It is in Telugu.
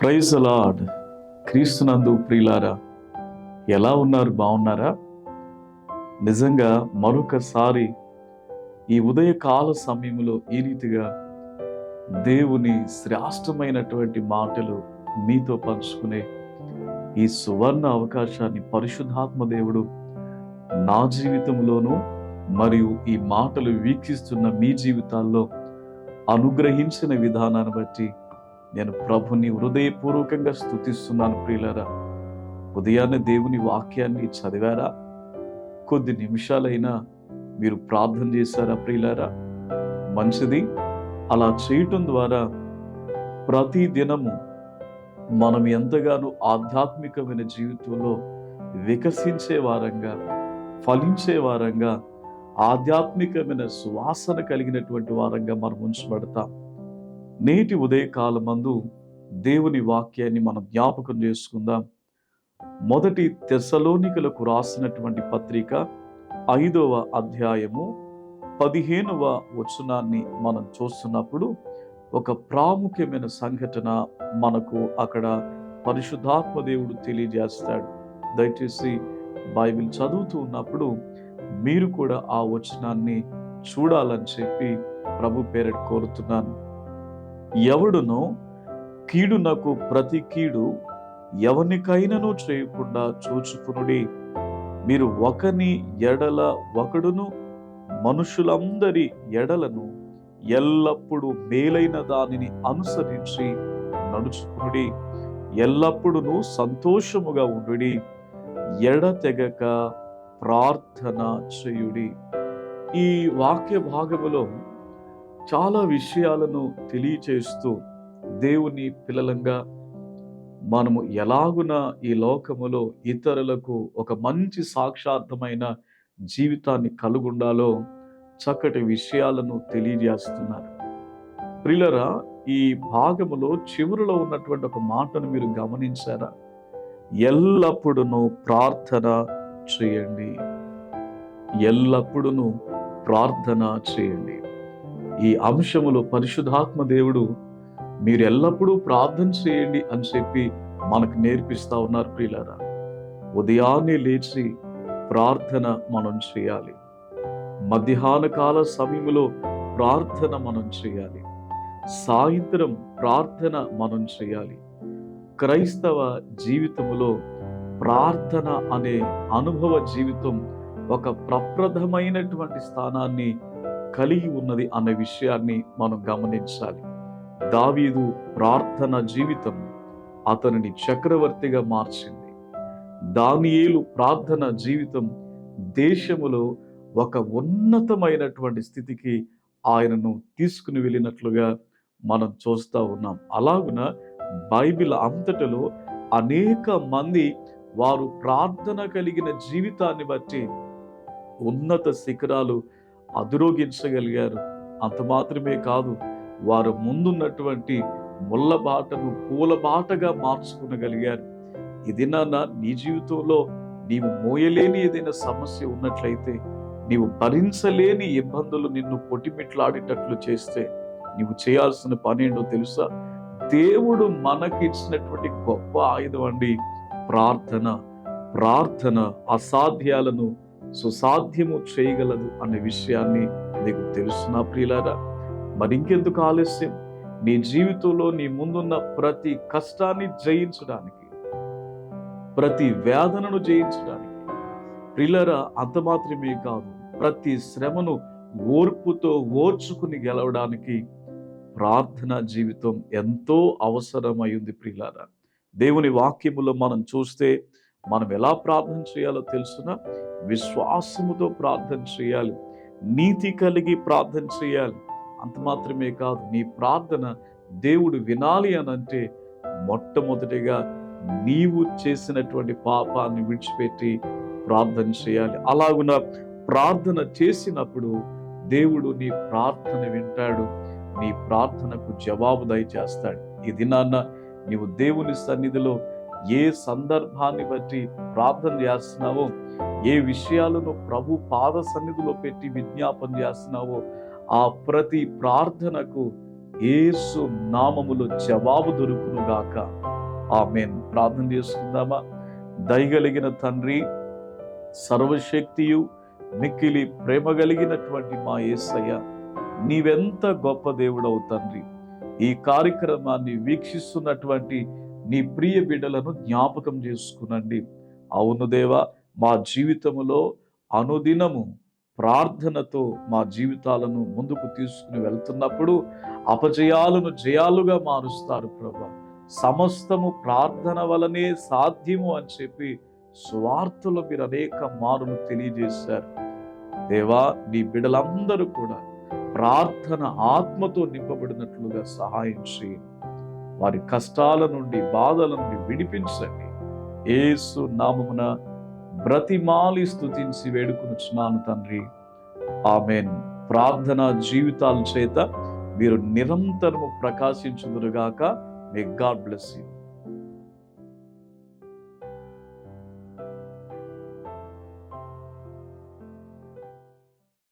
Praise lord. క్రీస్తునందు ప్రియులారా ఎలా ఉన్నారు? బాగున్నారా? నిజంగా మరొకసారి ఈ ఉదయకాల సమయంలో ఈ రీతిగా దేవుని శ్రేష్టమైనటువంటి మాటలు మీతో పంచుకునే ఈ సువర్ణ అవకాశాన్ని పరిశుద్ధాత్మ దేవుడు నా జీవితంలోనూ మరియు ఈ మాటలు వీక్షిస్తున్న మీ జీవితాల్లో అనుగ్రహించిన విధానాన్ని బట్టి నేను ప్రభుని హృదయపూర్వకంగా స్థుతిస్తున్నాను ప్రియులరా. ఉదయాన్నే దేవుని వాక్యాన్ని చదివారా? కొద్ది నిమిషాలైనా మీరు ప్రార్థన చేశారా ప్రియులారా? మంచిది. అలా చేయటం ద్వారా ప్రతి దినము మనం ఎంతగానో ఆధ్యాత్మికమైన జీవితంలో వికసించే వారంగా ఫలించే వారంగా ఆధ్యాత్మికమైన సువాసన కలిగినటువంటి వారంగా మనం ఉంచబడతాం. నేటి ఉదయకాలమందు దేవుని వాక్యాన్ని మనం జ్ఞాపకం చేసుకుందాం. మొదటి తెసలోనికలకు రాసినటువంటి పత్రిక ఐదవ అధ్యాయము పదిహేనవ వచనాన్ని మనం చూస్తున్నప్పుడు ఒక ప్రాముఖ్యమైన సంఘటన మనకు అక్కడ పరిశుద్ధాత్మ దేవుడు తెలియజేస్తాడు. దయచేసి బైబిల్ చదువుతూ ఉన్నప్పుడు మీరు కూడా ఆ వచనాన్ని చూడాలని చెప్పి ప్రభు పేరట్ కోరుతున్నాను. ఎవడునో కీడునకు ప్రతి కీడు ఎవనికైనను చేయకుండా చూచుకునుడి. మీరు ఒకని ఎడల ఒకడును మనుషులందరి ఎడలను ఎల్లప్పుడూ మేలైన దానిని అనుసరించి నడుచుకునుడి. ఎల్లప్పుడూ సంతోషముగా ఉండుడి. ఎడతెగక ప్రార్థన చేయుడి. ఈ వాక్య భాగములో చాలా విషయాలను తెలియచేస్తూ దేవుని పిల్లలంగా మనము ఎలాగున ఈ లోకములో ఇతరులకు ఒక మంచి సాక్షార్థమైన జీవితాన్ని కలుగుండాలో చక్కటి విషయాలను తెలియజేస్తున్నారు. ప్రిలరా ఈ భాగములో చివరిలో ఉన్నటువంటి ఒక మాటను మీరు గమనించారా? ఎల్లప్పుడూ ప్రార్థన చేయండి. ఎల్లప్పుడూ ప్రార్థన చేయండి. ఈ అంశములో పరిశుధాత్మ దేవుడు మీరు ఎల్లప్పుడూ ప్రార్థన చేయండి అని చెప్పి మనకు నేర్పిస్తా ఉన్నారు ప్రియులారా. ఉదయాన్నే లేచి ప్రార్థన మనం చేయాలి. మధ్యాహ్న కాల సమయంలో ప్రార్థన మనం చేయాలి. సాయంత్రం ప్రార్థన మనం చేయాలి. క్రైస్తవ జీవితములో ప్రార్థన అనే అనుభవ జీవితం ఒక ప్రప్రథమైనటువంటి స్థానాన్ని కలిగి ఉన్నది అనే విషయాన్ని మనం గమనించాలి. దావీదు ప్రార్థన జీవితం అతనిని చక్రవర్తిగా మార్చింది. దానియేలు ప్రార్థన జీవితం దేశములో ఒక ఉన్నతమైనటువంటి స్థితికి ఆయనను తీసుకుని వెళ్ళినట్లుగా మనం చూస్తూ ఉన్నాం. అలాగున బైబిల్ అంతటిలో అనేక మంది వారు ప్రార్థన కలిగిన జీవితాన్ని బట్టి ఉన్నత శిఖరాలు అధిరోగించగలిగారు. అంత మాత్రమే కాదు వారు ముందున్నటువంటి ముళ్ళ బాటను పూల బాటగా మార్చుకునగలిగారు. ఇది నాన్న నీ జీవితంలో నీవు మోయలేని ఏదైనా సమస్య ఉన్నట్లయితే నీవు భరించలేని ఇబ్బందులు నిన్ను పొటిమిట్లాడేటట్లు చేస్తే నీవు చేయాల్సిన పని ఏంటో తెలుసా? దేవుడు మనకి ఇచ్చినటువంటి గొప్ప ఆయుధం అండి ప్రార్థన. ప్రార్థన అసాధ్యాలను సుసాధ్యము చేయగలదు అనే విషయాన్ని నీకు తెలుసునా ప్రియులారా? మరి ఇంకెందుకు ఆలస్యం? నీ జీవితంలో నీ ముందున్న ప్రతి కష్టాన్ని జయించడానికి ప్రతి వేదనను జయించడానికి ప్రియులరా అంత మాత్రమే కాదు ప్రతి శ్రమను ఓర్పుతో ఓర్చుకుని గెలవడానికి ప్రార్థన జీవితం ఎంతో అవసరమైంది ప్రియులారా. దేవుని వాక్యములో మనం చూస్తే మనం ఎలా ప్రార్థన చేయాలో తెలుసున? విశ్వాసముతో ప్రార్థన చేయాలి. నీతి కలిగి ప్రార్థన చేయాలి. అంత మాత్రమే కాదు నీ ప్రార్థన దేవుడు వినాలి అని అంటే మొట్టమొదటిగా నీవు చేసినటువంటి పాపాన్ని విడిచిపెట్టి ప్రార్థన చేయాలి. అలాగున ప్రార్థన చేసినప్పుడు దేవుడు నీ ప్రార్థన వింటాడు. నీ ప్రార్థనకు జవాబు దయచేస్తాడు. ఇది నాన్న నీవు దేవుని సన్నిధిలో ఏ సందర్భాన్ని బట్టి ప్రార్థన చేస్తున్నావో ఏ విషయాలను ప్రభు పాద సన్నిధిలో పెట్టి విజ్ఞాపన చేస్తున్నావో ఆ ప్రతి ప్రార్థనకు ఏసు నామములో జవాబు దొరుకునుగాక ఆమెన్. ప్రార్థన చేసుకుందామా దయగలిగిన తండ్రి సర్వశక్తియు మిక్కిలి ప్రేమ కలిగినటువంటి మా యేసయ్య నీవెంత గొప్ప దేవుడవు తండ్రి. ఈ కార్యక్రమాన్ని వీక్షిస్తున్నటువంటి నీ ప్రియ బిడ్డలను జ్ఞాపకం చేసుకునండి. అవును దేవా మా జీవితములో అనుదినము ప్రార్థనతో మా జీవితాలను ముందుకు తీసుకుని వెళ్తున్నప్పుడు అపజయాలను జయాలుగా మారుస్తారు ప్రభా. సమస్తము ప్రార్థన వలనే సాధ్యము అని చెప్పి స్వార్థలో మీరు అనేక మారులు తెలియజేశారు. దేవా నీ బిడ్డలందరూ కూడా ప్రార్థన ఆత్మతో నింపబడినట్లుగా సహాయం చేయండి. వారి కష్టాల నుండి బాధల నుండి విడిపించండి. ఏసు నామమున బ్రతిమాలి స్థుతించి వేడుకునుచున్నాను తండ్రి. ఆమెన్. ప్రార్థన జీవితాల చేత మీరు నిరంతరము ప్రకాశించుదురుగాక. May God bless you